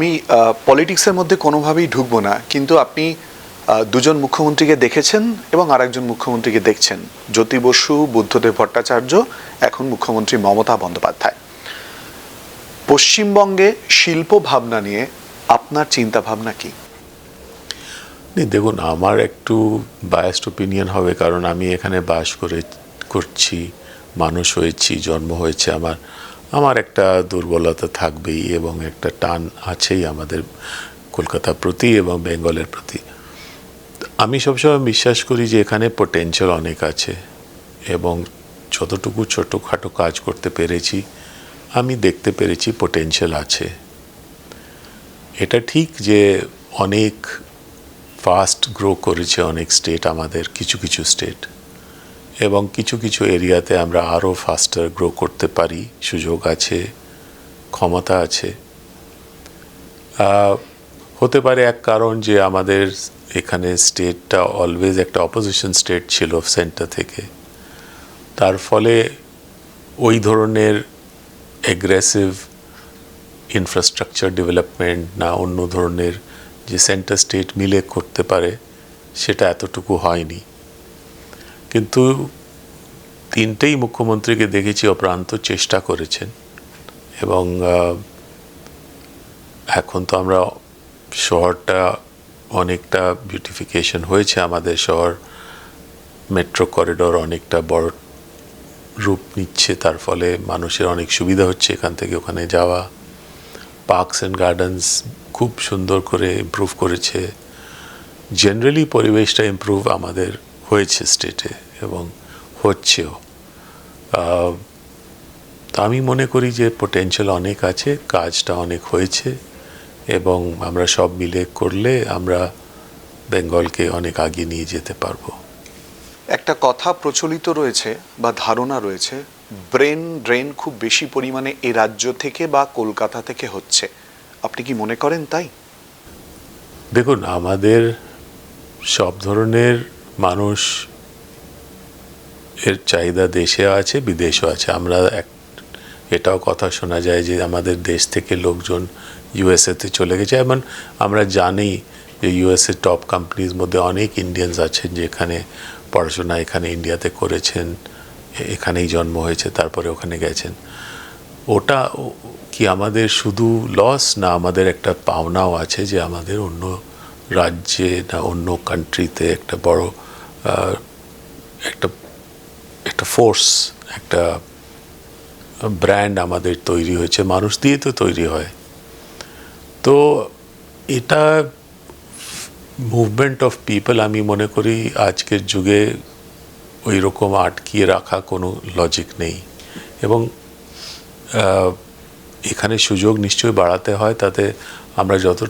আমি পলিটিক্সের মধ্যে কোনোভাবেই ঢুকবো না, কিন্তু আপনি দুজন মুখ্যমন্ত্রীকে দেখেছেন এবং আরেকজন মুখ্যমন্ত্রীকে দেখছেন। জ্যোতি বসু, বুদ্ধদেব ভট্টাচার্য, এখন মুখ্যমন্ত্রী মমতা বন্দ্যোপাধ্যায়। পশ্চিমবঙ্গে শিল্প ভাবনা নিয়ে আপনার চিন্তা ভাবনা কি দেখুন, আমার একটু বায়াসড ওপিনিয়ন হবে, কারণ আমি এখানে বাস করে, করছি, মানুষ হয়েছি, জন্ম হয়েছে আমার। আমার একটা দুর্বলতা থাকবেই এবং একটা টান আছেই আমাদের কলকাতার প্রতি এবং বেঙ্গলের প্রতি। আমি সবসময় বিশ্বাস করি যে এখানে পোটেনশিয়াল অনেক আছে এবং যতটুকু ছোটোখাটো কাজ করতে পেরেছি, আমি দেখতে পেরেছি পোটেনশিয়াল আছে। এটা ঠিক যে অনেক ফাস্ট গ্রো করেছে অনেক স্টেট আমাদের কিছু কিছু স্টেট এবং কিছু কিছু এরিয়াতে আমরা আরও ফাস্টার গ্রো করতে পারি, সুযোগ আছে, ক্ষমতা আছে। হতে পারে এক কারণ যে আমাদের এখানে স্টেটটা অলওয়েজ একটা অপোজিশন স্টেট ছিল সেন্টার থেকে। তার ফলে ওই ধরনের অ্যাগ্রেসিভ ইনফ্রাস্ট্রাকচার ডেভেলপমেন্ট না অন্য ধরনের যে সেন্টার স্টেট মিলে করতে পারে, সেটা এতটুকু হয়নি। কিন্তু তিনটেই মুখ্যমন্ত্রীকে দেখেছি অপ্রান্ত চেষ্টা করেছেন এবং এখন তো আমরা শহরটা অনেকটা বিউটিফিকেশন হয়েছে। আমাদের শহর মেট্রো করিডোর অনেকটা বড় রূপ নিচ্ছে, তার ফলে মানুষের অনেক সুবিধা হচ্ছে এখান থেকে ওখানে যাওয়া। পার্কস অ্যান্ড গার্ডেন্স খুব সুন্দর করে ইমপ্রুভ করেছে। জেনারেলি পরিবেশটা ইমপ্রুভ আমাদের হয়েছে স্টেটে এবং হচ্ছেও। আমি মনে করি যে পোটেনশিয়াল অনেক আছে কাজটা অনেক হয়েছে এবং আমরা সব মিলে করলে আমরা বেঙ্গলকে অনেক আগে নিয়ে যেতে পারব। একটা কথা প্রচলিত রয়েছে বা ধারণা রয়েছে ব্রেন ড্রেন খুব বেশি পরিমাণে এ রাজ্য থেকে বা কলকাতা থেকে হচ্ছে। আপনি কি মনে করেন তাই? দেখুন আমাদের সব ধরনের মানুষ এর চাহিদা দেশে আছে, বিদেশেও আছে। আমরা এক, এটাও কথা শোনা যায় যে আমাদের দেশ থেকে লোকজন ইউএসএতে চলে গেছে। এবং আমরা জানি যে ইউএসএ টপ কোম্পানির মধ্যে অনেক ইন্ডিয়ানস আছেন যেখানে পড়াশোনা এখানে ইন্ডিয়াতে করেছেন এখানেই জন্ম হয়েছে, তারপরে ওখানে গেছেন। ওটা কি আমাদের শুধু লস না আমাদের একটা পাওনাও আছে যে আমাদের অন্য রাজ্যে না অন্য কান্ট্রিতে একটা বড় একটা একটা ফোর্স একটা ব্র্যান্ড আমাদের তৈরি হয়েছে, মানুষ দিয়ে তো তৈরি হয়। তো এটা মুভমেন্ট অফ পিপল আমি মনে করি আজকের যুগে ওই রকম আটকিয়ে রাখা কোনো লজিক নেই। এবং এখানে সুযোগ নিশ্চয়ই বাড়াতে হয়, তাতে আমরা যত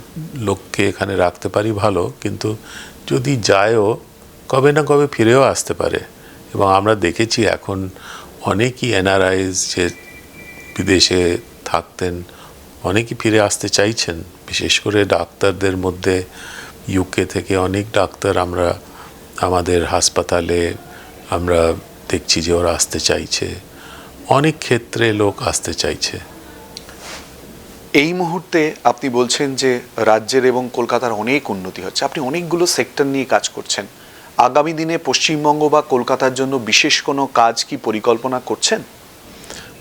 লোককে এখানে রাখতে পারি ভালো, কিন্তু যদি যায়ও কবে না কবে ফিরেও আসতে পারে। এবং আমরা দেখেছি এখন অনেকই এনআরআইজ যে বিদেশে থাকতেন, অনেকেই ফিরে আসতে চাইছেন। বিশেষ করে ডাক্তারদের মধ্যে ইউকে থেকে অনেক ডাক্তার আমরা, আমাদের হাসপাতালে আমরা দেখছি যে ওরা আসতে চাইছে। অনেক ক্ষেত্রে লোক আসতে চাইছে। এই মুহূর্তে আপনি বলছেন যে রাজ্যের এবং কলকাতার অনেক উন্নতি হচ্ছে। আপনি অনেকগুলো সেক্টর নিয়ে কাজ করছেন। আগামী দিনে পশ্চিমবঙ্গ বা কলকাতার জন্য বিশেষ কোনো কাজ কি পরিকল্পনা করছেন?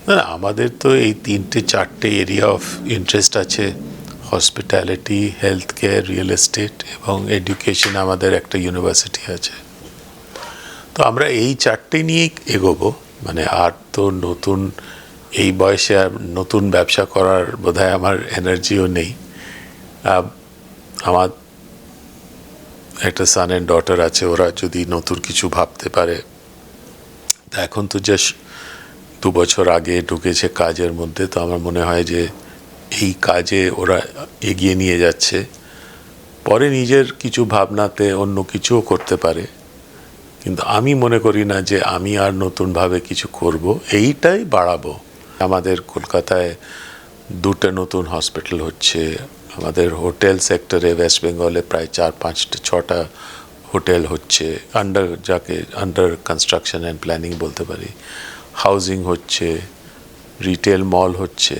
না আমাদের তো এই তিনটে, চারটে এরিয়া অফ ইন্টারেস্ট আছে। Hospitality health care real estate এবং এডুকেশন আমাদের একটা ইউনিভার্সিটি আছে। তো আমরা এই চারটে নিয়েই এগোবো। মানে আর তো নতুন, এই বয়সে আর নতুন ব্যবসা করার বোধহয় আমার এনার্জিও নেই। আমার একটা সান অ্যান্ড ডটার আছে, ওরা যদি নতুন কিছু ভাবতে পারে। তা এখন তো জাস্ট দু বছর আগে ঢুকেছে কাজের মধ্যে, তো আমার মনে হয় যে এই কাজে ওরা এগিয়ে নিয়ে যাচ্ছে। পরে নিজের কিছু ভাবনাতে অন্য কিছুও করতে পারে। কিন্তু আমি মনে করি না যে আমি আর নতুনভাবে কিছু করব, এইটাই বাড়াবো। আমাদের কলকাতায় দুটো নতুন হসপিটাল হচ্ছে আমাদের হোটেল সেক্টরে ওয়েস্ট বেঙ্গলে প্রায় চার পাঁচটা ছটা হোটেল হচ্ছে আন্ডার যাকে আন্ডার কনস্ট্রাকশন অ্যান্ড প্ল্যানিং বলতে পারি। হাউজিং হচ্ছে রিটেল মল হচ্ছে।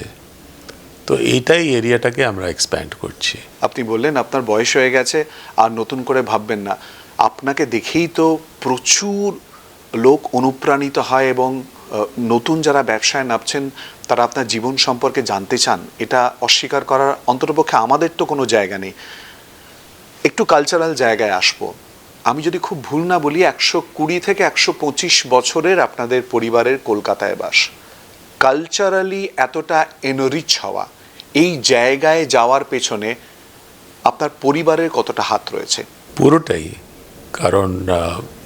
তো এইটাই এরিয়াটাকে আমরা এক্সপ্যান্ড করছি। আপনি বললেন আপনার বয়স হয়ে গেছে, আর নতুন করে ভাববেন না। আপনাকে দেখেই তো প্রচুর লোক অনুপ্রাণিত হয় এবং নতুন যারা ব্যবসায় নামছেন, তারা আপনার জীবন সম্পর্কে জানতে চান, এটা অস্বীকার করার অন্ততপক্ষে আমাদের তো কোনো জায়গা নেই। একটু কালচারাল জায়গায় আসব। আমি যদি খুব ভুল না বলি, একশো কুড়ি থেকে একশো পঁচিশ বছরের আপনাদের পরিবারের কলকাতায় বাস। কালচারালি এতটা এনরিচ হওয়া, এই জায়গায় যাওয়ার পেছনে আপনার পরিবারের কতটা হাত রয়েছে? পুরোটাই। কারণ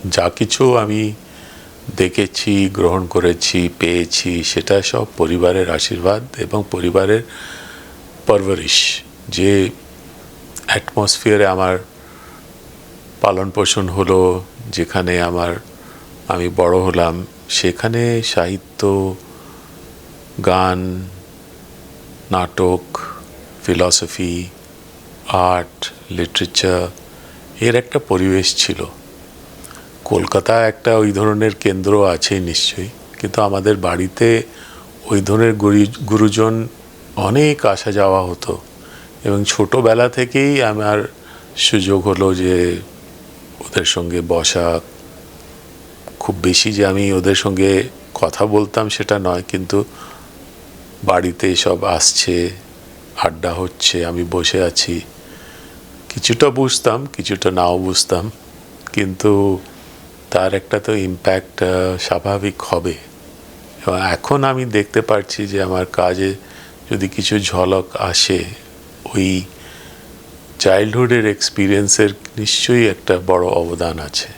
যা কিছু আমি দেখেছি, গ্রহণ করেছি, পেয়েছি, সেটা সব পরিবারের আশীর্বাদ এবং পরিবারের পরবরিশ। যে অ্যাটমসফিয়ারে আমার পালন পোষণ হলো, যেখানে আমার, আমি বড় হলাম, সেখানে সাহিত্য, গান, নাটক, ফিলসফি, আর্ট, লিটারেচার, এর একটা পরিবেশ ছিল। কলকাতা একটা ওই ধরনের কেন্দ্র আছে নিশ্চয়ই, কিন্তু আমাদের বাড়িতে ওই ধরনের গুরি- গুরুজন অনেক আসা যাওয়া হতো। এবং ছোটোবেলা থেকেই আমার সুযোগ হলো যে ওদের সঙ্গে বসা। খুব বেশি যে আমি ওদের সঙ্গে কথা বলতাম সেটা নয়, কিন্তু বাড়িতে সব আসছে, আড্ডা হচ্ছে, আমি বসে আছি। কিছুটা বুঝতাম, কিছুটা নাও বুঝতাম, কিন্তু তার একটা তো ইম্প্যাক্ট স্বাভাবিক হবে। এবং এখন আমি দেখতে পারছি যে আমার কাজে যদি কিছু ঝলক আসে, ওই চাইল্ডহুডের এক্সপিরিয়েন্সের নিশ্চয়ই একটা বড় অবদান আছে।